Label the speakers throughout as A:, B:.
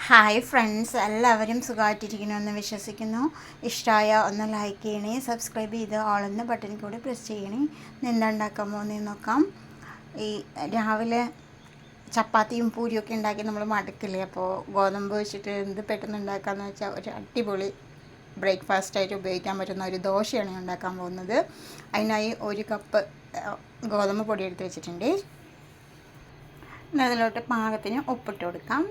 A: Hi friends എല്ലാവരും സുഖമായിട്ടിരിക്കണമെന്ന് വിശ്വസിക്കുന്നു. ഇഷ്ടമായ ഒന്ന് ലൈക്ക് ചെയ്യണേ സബ്സ്ക്രൈബ് ചെയ്ത് ഓളെന്ന ബട്ടൺ കൂടി പ്രസ് ചെയ്യണേ. നിന്നുണ്ടാക്കാൻ ഉണ്ടാക്കാൻ നോക്കാം. ഈ രാവിലെ ചപ്പാത്തിയും പൂരിയൊക്കെ ഉണ്ടാക്കി നമ്മൾ മടക്കില്ലേ? അപ്പോൾ ഗോതമ്പ് വെച്ചിട്ട് എന്ത് പെട്ടെന്ന് ഉണ്ടാക്കാമെന്ന് വെച്ചാൽ ഒരു അടിപൊളി ബ്രേക്ക്ഫാസ്റ്റായിട്ട് ഉപയോഗിക്കാൻ പറ്റുന്ന ഒരു ദോശയാണ് ഉണ്ടാക്കാൻ പോകുന്നത്. അതിനായി ഒരു കപ്പ് ഗോതമ്പ് പൊടി എടുത്ത് വെച്ചിട്ടുണ്ട്. അതിലോട്ട് പാകത്തിന് ഉപ്പിട്ട് കൊടുക്കാം.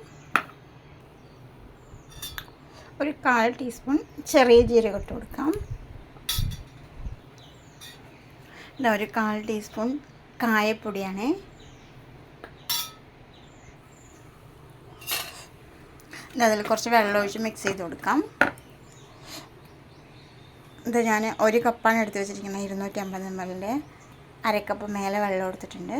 A: ഒരു കാൽ ടീസ്പൂൺ ചെറിയ ജീരകം ഇട്ട് കൊടുക്കാം. ഇതാ ഒരു കാൽ ടീസ്പൂൺ കായപ്പൊടിയാണ്. അതിൽ കുറച്ച് വെള്ളം ഒഴിച്ച് മിക്സ് ചെയ്ത് കൊടുക്കാം. ഇത് ഞാൻ ഒരു കപ്പാണ് എടുത്ത് വെച്ചിരിക്കുന്നത് ഇരുന്നൂറ്റി അമ്പത് എം എല്ലിന്റെ അരക്കപ്പ് മേലെ വെള്ളം എടുത്തിട്ടുണ്ട്.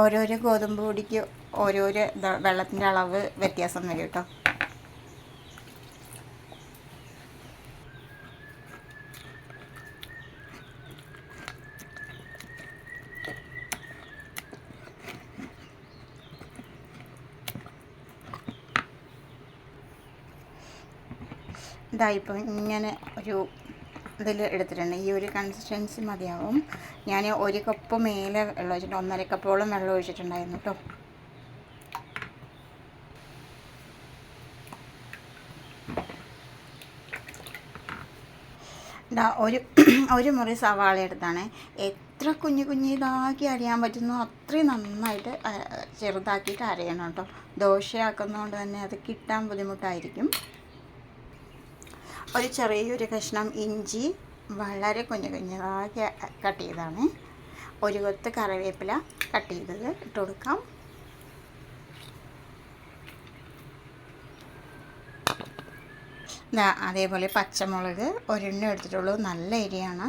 A: ഓരോരോ ഗോതമ്പ് പൊടിക്ക് ഓരോരോ വെള്ളത്തിന്റെ അളവ് വ്യത്യാസം വരും കേട്ടോ. ഇതായിപ്പോൾ ഇങ്ങനെ ഒരു ഇതിൽ എടുത്തിട്ടുണ്ട്. ഈ ഒരു കൺസിസ്റ്റൻസി മതിയാവും. ഞാൻ ഒരു കപ്പ് മേലെ വെള്ളം ഒഴിച്ചിട്ട് ഒന്നര കപ്പോളം വെള്ളം ഒഴിച്ചിട്ടുണ്ടായിരുന്നു കേട്ടോ. ദാ ഒരു ഒരു മുറി സവാള എടുത്താണ്. എത്ര കുഞ്ഞു കുഞ്ഞു ഇതാക്കി അരിയാൻ പറ്റുന്നു അത്രയും നന്നായിട്ട് ചെറുതാക്കിയിട്ട് അരയണം കേട്ടോ. ദോശയാക്കുന്നതുകൊണ്ട് തന്നെ അത് കിട്ടാൻ ബുദ്ധിമുട്ടായിരിക്കും. ഒരു ചെറിയൊരു കഷ്ണം ഇഞ്ചി വളരെ കുഞ്ഞു കുഞ്ഞതാക്കി കട്ട് ചെയ്താണ് ഒരു കൊത്ത് കറിവേപ്പില കട്ട് ചെയ്തത് ഇട്ട് കൊടുക്കാം. അതേപോലെ പച്ചമുളക് ഒരെണ്ണം എടുത്തിട്ടുള്ളൂ. നല്ല എരിയാണ്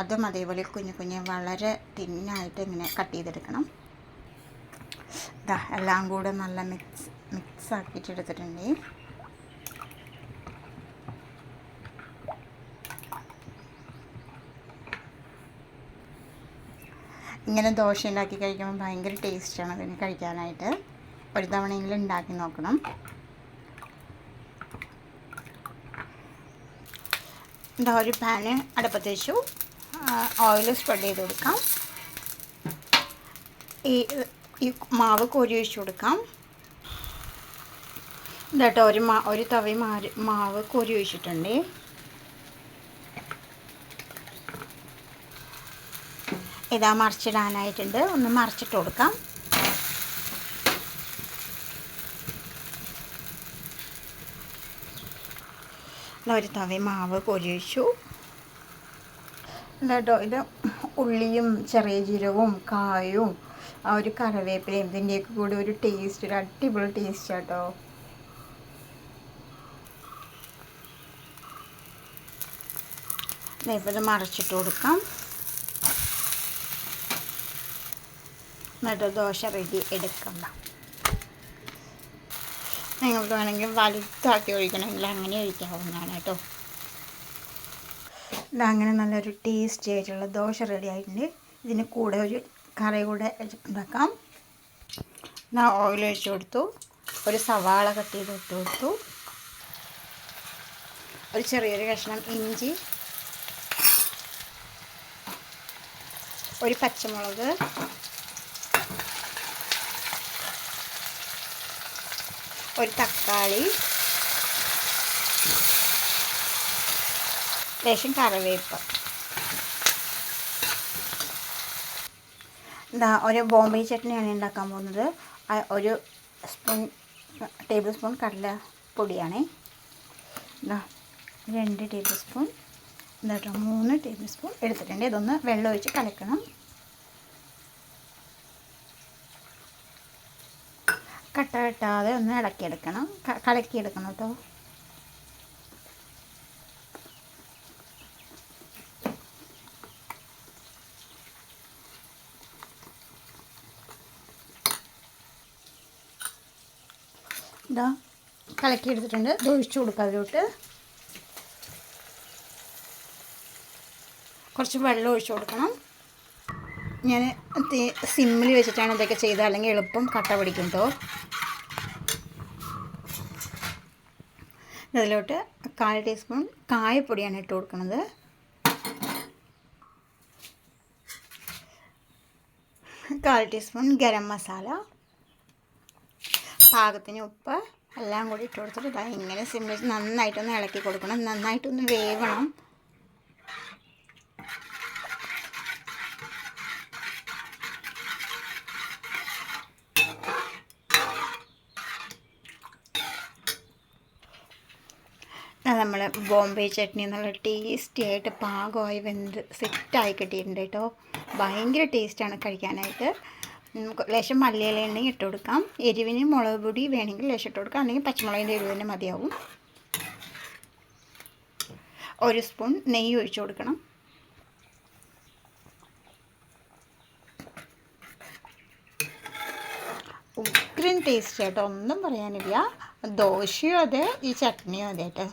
A: അതും അതേപോലെ കുഞ്ഞു കുഞ്ഞു വളരെ തിന്നായിട്ട് ഇങ്ങനെ കട്ട് ചെയ്തെടുക്കണം. ദാ എല്ലാം കൂടെ നല്ല മിക്സ് മിക്സ് ആക്കിയിട്ട് എടുത്തിട്ടുണ്ട്. ഇങ്ങനെ ദോശ ഉണ്ടാക്കി കഴിക്കുമ്പോൾ ഭയങ്കര ടേസ്റ്റാണ് അതിന് കഴിക്കാനായിട്ട്. ഒരു തവണയെങ്കിലും ഉണ്ടാക്കി നോക്കണം. എന്താ ഒരു പാന് അടുപ്പത്ത് വെച്ചു. ഓയിൽ സ്പ്രെഡ് ചെയ്ത് കൊടുക്കാം. ഈ ഈ മാവ് കോരി ഒഴിച്ചു കൊടുക്കാം. ഇതാട്ടോ ഒരു മാ ഒരു തവി മാറി മാവ് കോരി ഒഴിച്ചിട്ടുണ്ട്. ഇതാ മറിച്ചിടാനായിട്ടുണ്ട്. ഒന്ന് മറിച്ചിട്ട് കൊടുക്കാം. ഒരു തവി മാവ് കൊഴിച്ചു കേട്ടോ ഇത് ഉള്ളിയും ചെറിയ ജീരകവും കായും ആ ഒരു കറിവേപ്പിലയും ഇതിന്റെയൊക്കെ കൂടി ഒരു ടേസ്റ്റ് ഒരു അടിപൊളി ടേസ്റ്റ് കേട്ടോ ഇത് മറച്ചിട്ട് കൊടുക്കാം. എന്നിട്ട് ദോശ റെഡി എടുക്കണ്ട. നിങ്ങൾക്ക് വേണമെങ്കിൽ വലുതാക്കി ഒഴിക്കണമെങ്കിൽ അങ്ങനെ ഒഴിക്കാവുന്നതാണ് കേട്ടോ. ഇത് അങ്ങനെ നല്ലൊരു ടേസ്റ്റി ആയിട്ടുള്ള ദോശ റെഡി ആയിട്ടുണ്ട്. ഇതിന് കൂടെ ഒരു കറി കൂടെ ഉണ്ടാക്കാം. ഞാൻ ഓയിൽ ഒഴിച്ചു കൊടുത്തു. ഒരു സവാള കട്ട് ചെയ്ത് ഇട്ട് കൊടുത്തു. ഒരു ചെറിയൊരു കഷ്ണം ഇഞ്ചി. ഒരു പച്ചമുളക്. ഒരു തക്കാളി ലേശം കറിവേപ്പ്. എന്താ ഒരു ബോംബെ ചട്നിയാണ് ഉണ്ടാക്കാൻ പോകുന്നത്. ഒരു സ്പൂൺ ടേബിൾ സ്പൂൺ കടല പൊടിയാണ് രണ്ട് ടേബിൾ സ്പൂൺ. എന്താ മൂന്ന് ടേബിൾ സ്പൂൺ എടുത്തിട്ടുണ്ട്. ഇതൊന്ന് വെള്ളം ഒഴിച്ച് കലക്കണം. കട്ട കെട്ടാതെ ഒന്ന് ഇളക്കിയെടുക്കണം. കലക്കിയെടുക്കണം കേട്ടോ. ഇതാ കലക്കിയെടുത്തിട്ടുണ്ട്. ഇത് ഒഴിച്ചു കൊടുക്കുക അതിലോട്ട്. കുറച്ച് വെള്ളം ഒഴിച്ചു കൊടുക്കണം. ഞാൻ സിമ്മിൽ വെച്ചിട്ടാണ് ഇതൊക്കെ ചെയ്തത്. അല്ലെങ്കിൽ എളുപ്പം കട്ട പിടിക്കും കേട്ടോ അതിലോട്ട് കാൽ ടീസ്പൂൺ കായപ്പൊടിയാണ് ഇട്ട് കൊടുക്കുന്നത് കാൽ ടീസ്പൂൺ ഗരം മസാല. പാകത്തിന് ഉപ്പ്. എല്ലാം കൂടി ഇട്ട് കൊടുത്തിട്ട് ഇതാ ഇങ്ങനെ സിമ്മിൽ നന്നായിട്ടൊന്ന് ഇളക്കി കൊടുക്കണം. നന്നായിട്ടൊന്ന് വേവണം. നമ്മൾ ബോംബെ ചട്നി എന്നുള്ള ടേസ്റ്റി ആയിട്ട് പാകമായി വെന്ത് സെറ്റായി കിട്ടിയിട്ടുണ്ട് കേട്ടോ. ഭയങ്കര ടേസ്റ്റാണ് കഴിക്കാനായിട്ട്. ലേശം മല്ലിയില ഉണ്ടെങ്കിൽ ഇട്ട് കൊടുക്കാം. എരിവിന് മുളക് പൊടി വേണമെങ്കിൽ ലേശം ഇട്ട് കൊടുക്കാം. അല്ലെങ്കിൽ പച്ചമുളകിന്റെ എരിവ് തന്നെ മതിയാവും. ഒരു സ്പൂൺ നെയ്യ് ഒഴിച്ചു കൊടുക്കണം. ഉഗ്രൻ ടേസ്റ്റ് കേട്ടോ ഒന്നും പറയാനില്ല. ദോശയും അതെ ഈ ചട്നിയും അതെ കേട്ടോ.